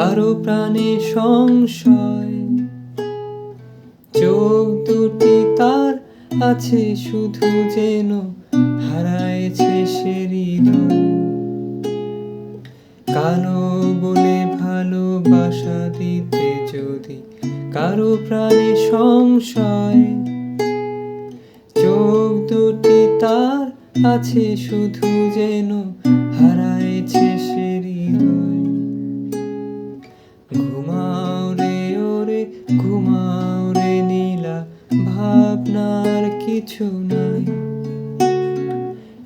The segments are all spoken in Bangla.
কারও প্রাণে সংশয়। চোখ দুটি তার আছে, শুধু যেন হারাইছে সে হৃদয়। কালো বলে ভালোবাসা দিতে যদি কারও প্রাণে সংশয়, চোখ দুটি তার আছে, শুধু যেন হারাইছে কিছু নাই।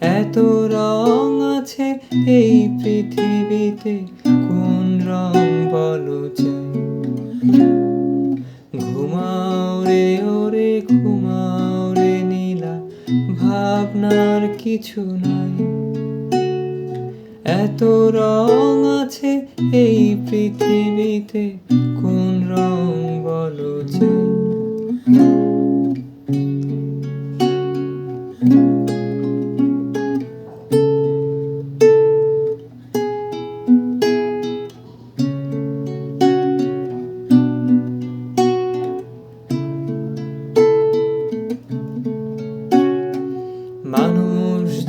এত রং আছে এই পৃথিবীতে, কোন রং বলো চাই? ঘুমাও রে ওরে, ঘুমাও রে নীলা, ভাবনার কিছু নাই। এত রং আছে এই পৃথিবীতে, কোন রং বলো চাই? মানুষ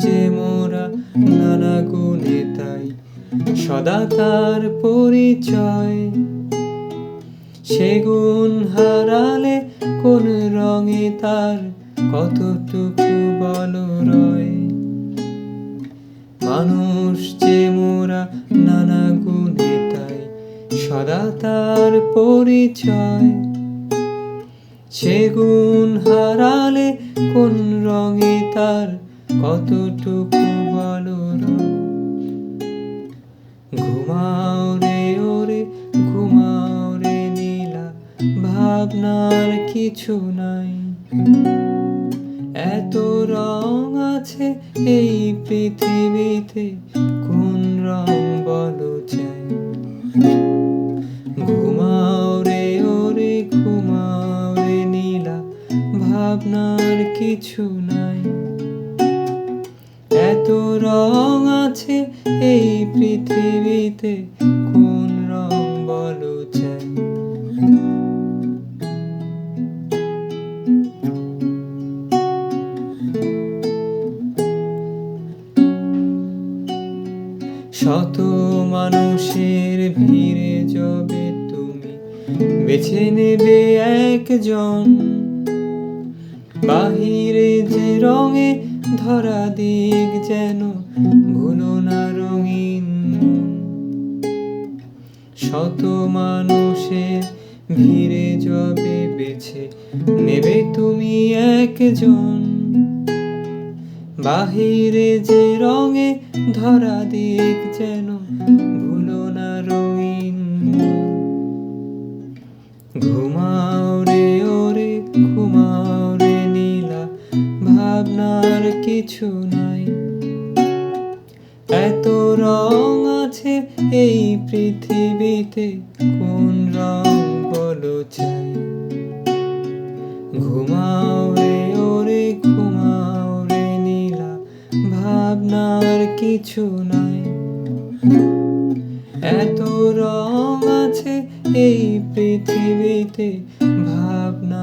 যে মোরা নানা গুণে তাই, সদা তার পরিচয়। সে গুণ হারালে কোন রঙে তার কতটুকু বল রয়? মানুষ যে মোরা নানা গুণে তাই, সদা তার পরিচয়। সে গুণ হারালে কোন রঙে তার কতটুকু বলো রয়। ঘুমাও রে ওরে, ঘুমাও রে নীলা, ভাবনার কিছু নাই। এত রং আছে এই পৃথিবীতে, কোন রং বলো চাই? ঘুমাও রে, ওরে ঘুমাও রে নীলা, ভাবনার কিছু নাই। এত রং আছে এই পৃথিবীতে শত মানুষের ভিড়ে যবে তুমি বেছে নেবে একজন। বাহিরে যে রঙে ধরা দিক যেন ভুলো না রঙিন শত মানুষের ভিড়ে যবে বেছে নেবে তুমি একজন। বাহিরে যে রঙে ধরা দিক যেন ভুলো না রঙিন। ঘুমাও রে ওরে, ঘুমাও রে নীলা, ভাবনার কিছু নাই এত রং আছে এই পৃথিবীতে কিছু নাই এত রং আছে এই পৃথিবীতে ভাবনার